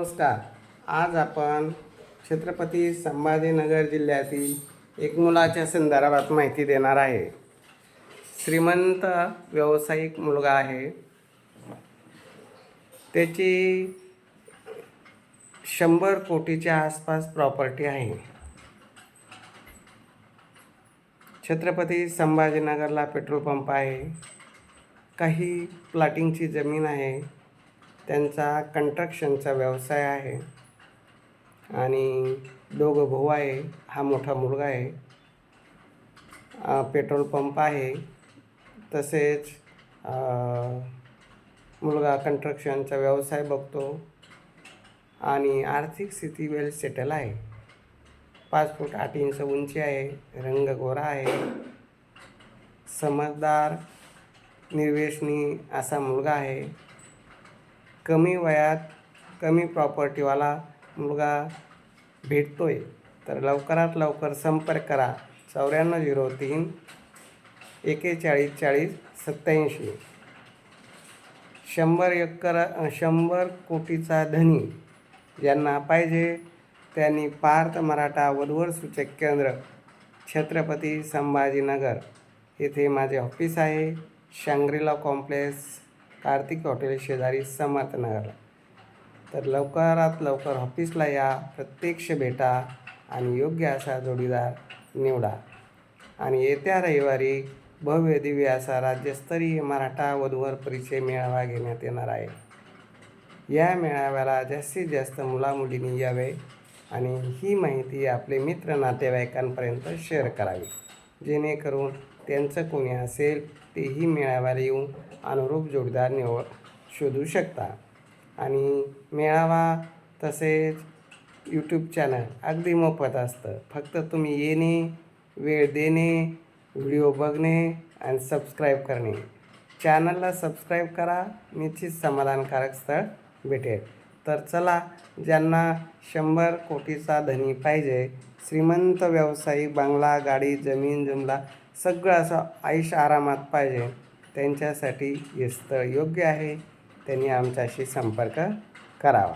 नमस्कार. आज आपण छत्रपती संभाजीनगर जिल्ह्यातील एक मुलाच्या संदर्भात माहिती देणार आहे. श्रीमंत व्यावसायिक मुलगा आहे. त्याची शंभर कोटीच्या आसपास प्रॉपर्टी आहे. छत्रपती संभाजीनगरला पेट्रोल पंप आहे. काही प्लॉटिंगची जमीन आहे. त्यांचा कंट्रक्शनचा व्यवसाय आहे. आणि दोघं भाऊ आहे हा मोठा मुलगा आहे. पेट्रोल पंप आहे. तसेच मुलगा कंट्रक्शनचा व्यवसाय बघतो. आणि आर्थिक स्थिती वेल सेटल आहे. पाच फूट आठ इंच उंची आहे रंग गोरा आहे. समजदार निर्वेशनी असा मुलगा आहे. कमी वयात कमी प्रॉपर्टीवाला मुलगा भेटतो आहे तर लवकरात लवकर संपर्क करा. चौऱ्याण्णव झिरो तीन एकेचाळीस चाळीस सत्याऐंशी शंभर एकर शंभर कोटीचा धनी ज्यांना पाहिजे त्यांनी पार्थ मराठा वधवर सूचक केंद्र छत्रपती संभाजीनगर. येथे माझे ऑफिस आहे शांग्रीला कॉम्प्लेक्स कार्तिक हॉटेल शेजारी समर्थनगरला तर लवकरात लवकर ऑफिसला या प्रत्यक्ष भेटा आणि योग्य असा जोडीदार निवडा. आणि येत्या रविवारी भव्य दिव्य असा राज्यस्तरीय मराठा वधूवर परिचय मेळावा घेण्यात येणार आहे. या मेळाव्याला जास्तीत जास्त मुलामुलींनी यावे आणि ही माहिती आपले मित्र नातेवाईकांपर्यंत शेअर करावी. जेणेकरून त्यांचं कोणी असेल तेही मेळाव्याला येऊन अनुरूप जोडीदार निवड शोधू शकता. आणि मेळावा तसेच यूट्यूब चॅनल अगदी मोफत असतं. फक्त तुम्ही येणे वेळ देणे व्हिडिओ बघणे आणि सबस्क्राईब करणे. चॅनलला सबस्क्राईब करा निश्चित समाधानकारक स्थळ भेटेल. तर चला ज्यांना शंभर कोटीचा धनी पाहिजे श्रीमंत व्यावसायिक बांगला गाडी जमीन जुमला सगळं असं आयुष्य आरामात पाहिजे. त्यांच्यासाठी हे स्थळ योग्य आहे. त्यांनी आमच्याशी संपर्क करावा.